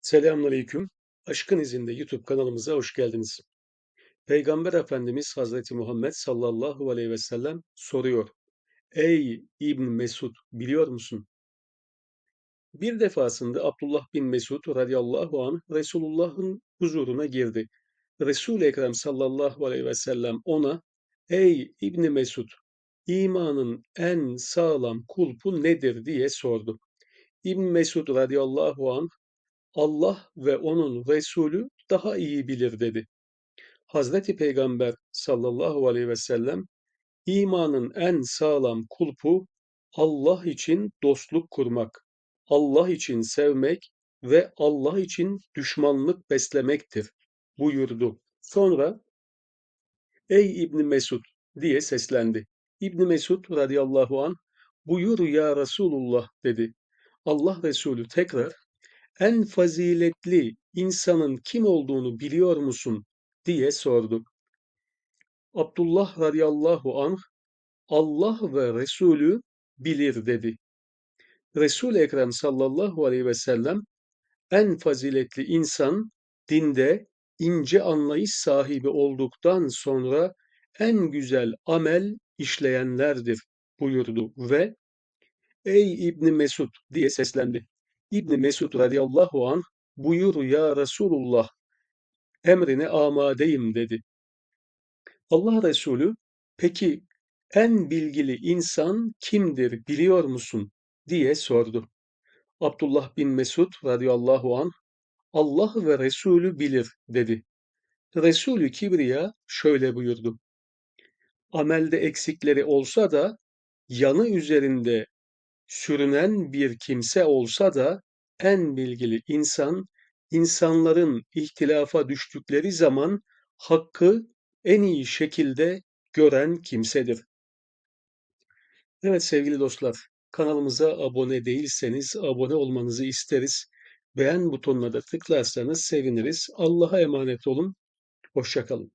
Selamünaleyküm. Aşkın izinde YouTube kanalımıza hoş geldiniz. Peygamber Efendimiz Hazreti Muhammed sallallahu aleyhi ve sellem soruyor. Ey İbn Mesud biliyor musun? Bir defasında Abdullah bin Mesud radıyallahu anh Resulullah'ın huzuruna girdi. Resul-i Ekrem sallallahu aleyhi ve sellem ona Ey İbn Mesud imanın en sağlam kulpu nedir diye sordu. İbn Mesud radıyallahu anh Allah ve onun Resulü daha iyi bilir dedi. Hazreti Peygamber sallallahu aleyhi ve sellem imanın en sağlam kulpu Allah için dostluk kurmak, Allah için sevmek ve Allah için düşmanlık beslemektir buyurdu. Sonra ey İbni Mesud diye seslendi. İbni Mesud radıyallahu an buyur ya Resulullah dedi. Allah Resulü tekrar en faziletli insanın kim olduğunu biliyor musun diye sordu. Abdullah radıyallahu anh Allah ve Resulü bilir dedi. Resul Ekrem sallallahu aleyhi ve sellem en faziletli insan dinde ince anlayış sahibi olduktan sonra en güzel amel işleyenlerdir buyurdu ve Ey İbni Mesud diye seslendi. İbni Mesud radıyallahu anh buyur ya Resulullah emrine amadeyim dedi. Allah Resulü peki en bilgili insan kimdir biliyor musun diye sordu. Abdullah bin Mesud radıyallahu anh Allah ve Resulü bilir dedi. Resulü Kibriya şöyle buyurdu. Amelde eksikleri olsa da yanı üzerinde sürünen bir kimse olsa da en bilgili insan, insanların ihtilafa düştükleri zaman hakkı en iyi şekilde gören kimsedir. Evet sevgili dostlar, kanalımıza abone değilseniz abone olmanızı isteriz. Beğen butonuna da tıklarsanız seviniriz. Allah'a emanet olun. Hoşçakalın.